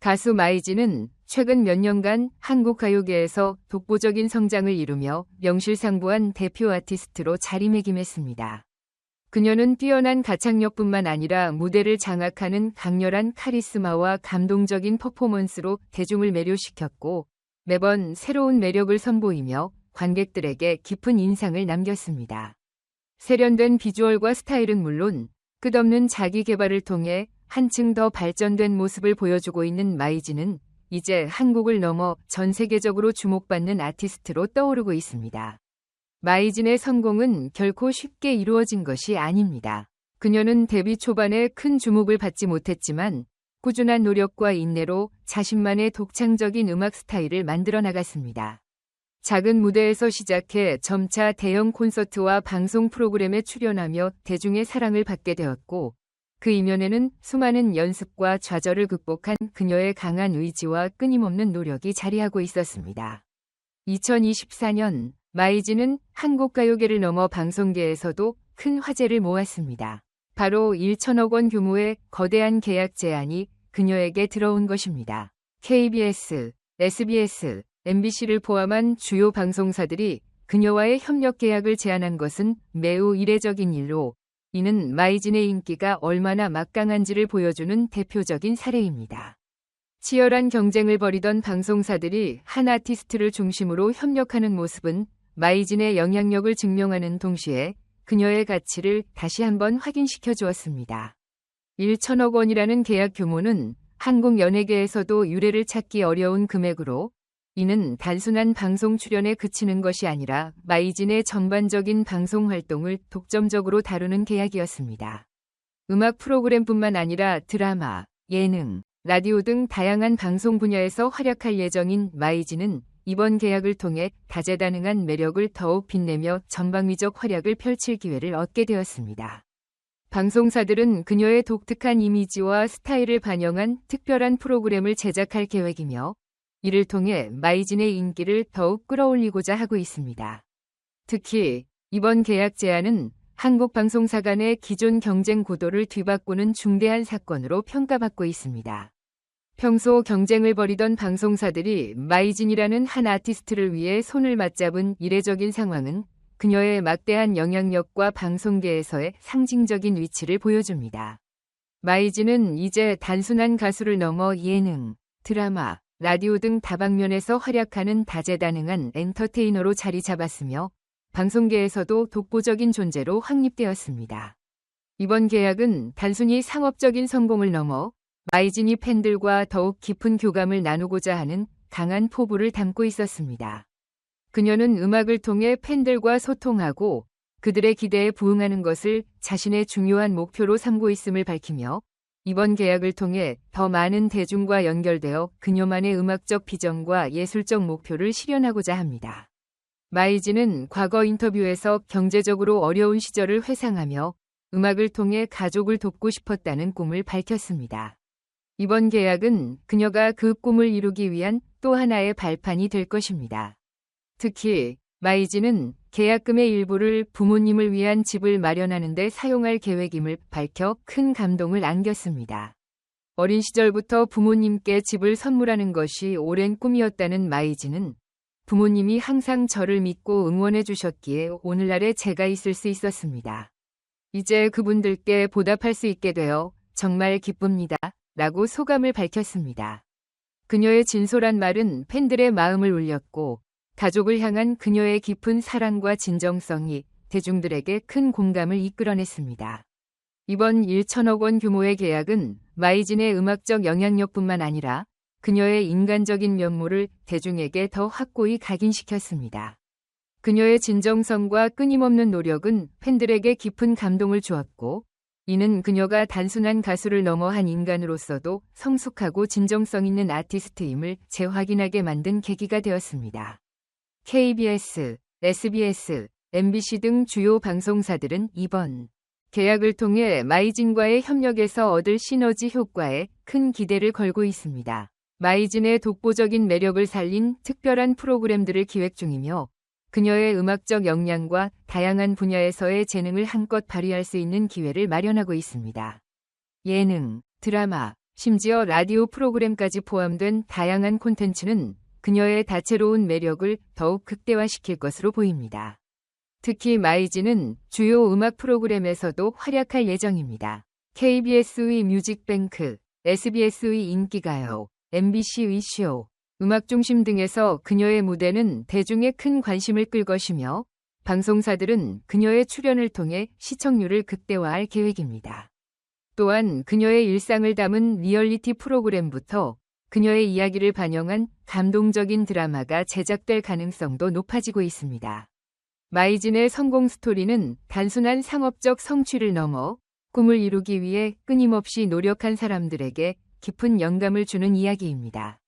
가수 마이진은 최근 몇 년간 한국 가요계에서 독보적인 성장을 이루며 명실상부한 대표 아티스트로 자리매김했습니다. 그녀는 뛰어난 가창력뿐만 아니라 무대를 장악하는 강렬한 카리스마와 감동적인 퍼포먼스로 대중을 매료시켰고 매번 새로운 매력을 선보이며 관객들에게 깊은 인상을 남겼습니다. 세련된 비주얼과 스타일은 물론 끝없는 자기 개발을 통해 한층 더 발전된 모습을 보여주고 있는 마이지는 이제 한국을 넘어 전 세계적으로 주목받는 아티스트로 떠오르고 있습니다. 마이진의 성공은 결코 쉽게 이루어진 것이 아닙니다. 그녀는 데뷔 초반에 큰 주목을 받지 못했지만 꾸준한 노력과 인내로 자신만의 독창적인 음악 스타일을 만들어 나갔습니다. 작은 무대에서 시작해 점차 대형 콘서트와 방송 프로그램에 출연하며 대중의 사랑을 받게 되었고 그 이면에는 수많은 연습과 좌절을 극복한 그녀의 강한 의지와 끊임없는 노력이 자리하고 있었습니다. 2024년 마이지는 한국 가요계를 넘어 방송계에서도 큰 화제를 모았습니다. 바로 1천억 원 규모의 거대한 계약 제안이 그녀에게 들어온 것입니다. KBS, SBS, MBC를 포함한 주요 방송사들이 그녀와의 협력 계약을 제안한 것은 매우 이례적인 일로 이는 마이진의 인기가 얼마나 막강한지를 보여주는 대표적인 사례입니다. 치열한 경쟁을 벌이던 방송사들이 한 아티스트를 중심으로 협력하는 모습은 마이진의 영향력을 증명하는 동시에 그녀의 가치를 다시 한번 확인시켜 주었습니다. 1천억 원이라는 계약 규모는 한국 연예계에서도 유례를 찾기 어려운 금액으로 이는 단순한 방송 출연에 그치는 것이 아니라 마이진의 전반적인 방송 활동을 독점적으로 다루는 계약이었습니다. 음악 프로그램뿐만 아니라 드라마, 예능, 라디오 등 다양한 방송 분야에서 활약할 예정인 마이진은 이번 계약을 통해 다재다능한 매력을 더욱 빛내며 전방위적 활약을 펼칠 기회를 얻게 되었습니다. 방송사들은 그녀의 독특한 이미지와 스타일을 반영한 특별한 프로그램을 제작할 계획이며 이를 통해 마이진의 인기를 더욱 끌어올리고자 하고 있습니다. 특히 이번 계약 제안은 한국 방송사 간의 기존 경쟁 구도를 뒤바꾸는 중대한 사건으로 평가받고 있습니다. 평소 경쟁을 벌이던 방송사들이 마이진이라는 한 아티스트를 위해 손을 맞잡은 이례적인 상황은 그녀의 막대한 영향력과 방송계에서의 상징적인 위치를 보여줍니다. 마이진은 이제 단순한 가수를 넘어 예능, 드라마, 라디오 등 다방면에서 활약하는 다재다능한 엔터테이너로 자리 잡았으며 방송계에서도 독보적인 존재로 확립되었습니다. 이번 계약은 단순히 상업적인 성공을 넘어 마이진이 팬들과 더욱 깊은 교감을 나누고자 하는 강한 포부를 담고 있었습니다. 그녀는 음악을 통해 팬들과 소통하고 그들의 기대에 부응하는 것을 자신의 중요한 목표로 삼고 있음을 밝히며 이번 계약을 통해 더 많은 대중과 연결되어 그녀만의 음악적 비전과 예술적 목표를 실현하고자 합니다. 마이지는 과거 인터뷰에서 경제적으로 어려운 시절을 회상하며 음악을 통해 가족을 돕고 싶었다는 꿈을 밝혔습니다. 이번 계약은 그녀가 그 꿈을 이루기 위한 또 하나의 발판이 될 것입니다. 특히 마이지는 계약금의 일부를 부모님을 위한 집을 마련하는 데 사용할 계획임을 밝혀 큰 감동을 안겼습니다. 어린 시절부터 부모님께 집을 선물하는 것이 오랜 꿈이었다는 마이지는 부모님이 항상 저를 믿고 응원해 주셨기에 오늘날에 제가 있을 수 있었습니다. 이제 그분들께 보답할 수 있게 되어 정말 기쁩니다. 라고 소감을 밝혔습니다. 그녀의 진솔한 말은 팬들의 마음을 울렸고 가족을 향한 그녀의 깊은 사랑과 진정성이 대중들에게 큰 공감을 이끌어냈습니다. 이번 1천억 원 규모의 계약은 마이진의 음악적 영향력뿐만 아니라 그녀의 인간적인 면모를 대중에게 더 확고히 각인시켰습니다. 그녀의 진정성과 끊임없는 노력은 팬들에게 깊은 감동을 주었고, 이는 그녀가 단순한 가수를 넘어 한 인간으로서도 성숙하고 진정성 있는 아티스트임을 재확인하게 만든 계기가 되었습니다. KBS, SBS, MBC 등 주요 방송사들은 이번 계약을 통해 마이진과의 협력에서 얻을 시너지 효과에 큰 기대를 걸고 있습니다. 마이진의 독보적인 매력을 살린 특별한 프로그램들을 기획 중이며 그녀의 음악적 역량과 다양한 분야에서의 재능을 한껏 발휘할 수 있는 기회를 마련하고 있습니다. 예능, 드라마, 심지어 라디오 프로그램까지 포함된 다양한 콘텐츠는 그녀의 다채로운 매력을 더욱 극대화시킬 것으로 보입니다. 특히 마이지는 주요 음악 프로그램에서도 활약할 예정입니다. KBS의 뮤직뱅크, SBS의 인기가요, MBC의 쇼, 음악중심 등에서 그녀의 무대는 대중의 큰 관심을 끌 것이며 방송사들은 그녀의 출연을 통해 시청률을 극대화할 계획입니다. 또한 그녀의 일상을 담은 리얼리티 프로그램부터 그녀의 이야기를 반영한 감동적인 드라마가 제작될 가능성도 높아지고 있습니다. 마이진의 성공 스토리는 단순한 상업적 성취를 넘어 꿈을 이루기 위해 끊임없이 노력한 사람들에게 깊은 영감을 주는 이야기입니다.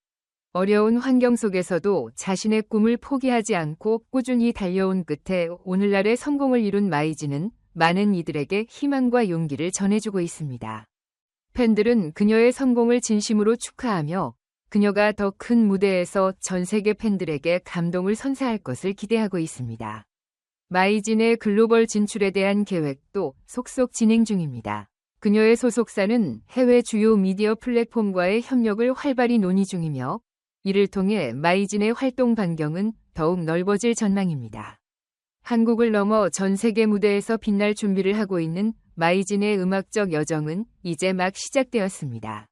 어려운 환경 속에서도 자신의 꿈을 포기하지 않고 꾸준히 달려온 끝에 오늘날의 성공을 이룬 마이지는 많은 이들에게 희망과 용기를 전해주고 있습니다. 팬들은 그녀의 성공을 진심으로 축하하며 그녀가 더 큰 무대에서 전 세계 팬들에게 감동을 선사할 것을 기대하고 있습니다. 마이진의 글로벌 진출에 대한 계획도 속속 진행 중입니다. 그녀의 소속사는 해외 주요 미디어 플랫폼과의 협력을 활발히 논의 중이며 이를 통해 마이진의 활동 반경은 더욱 넓어질 전망입니다. 한국을 넘어 전 세계 무대에서 빛날 준비를 하고 있는 마이진의 음악적 여정은 이제 막 시작되었습니다.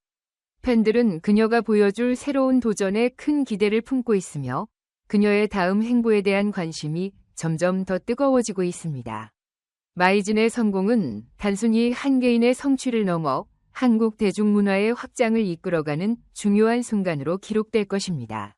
팬들은 그녀가 보여줄 새로운 도전에 큰 기대를 품고 있으며 그녀의 다음 행보에 대한 관심이 점점 더 뜨거워지고 있습니다. 마이진의 성공은 단순히 한 개인의 성취를 넘어 한국 대중문화의 확장을 이끌어가는 중요한 순간으로 기록될 것입니다.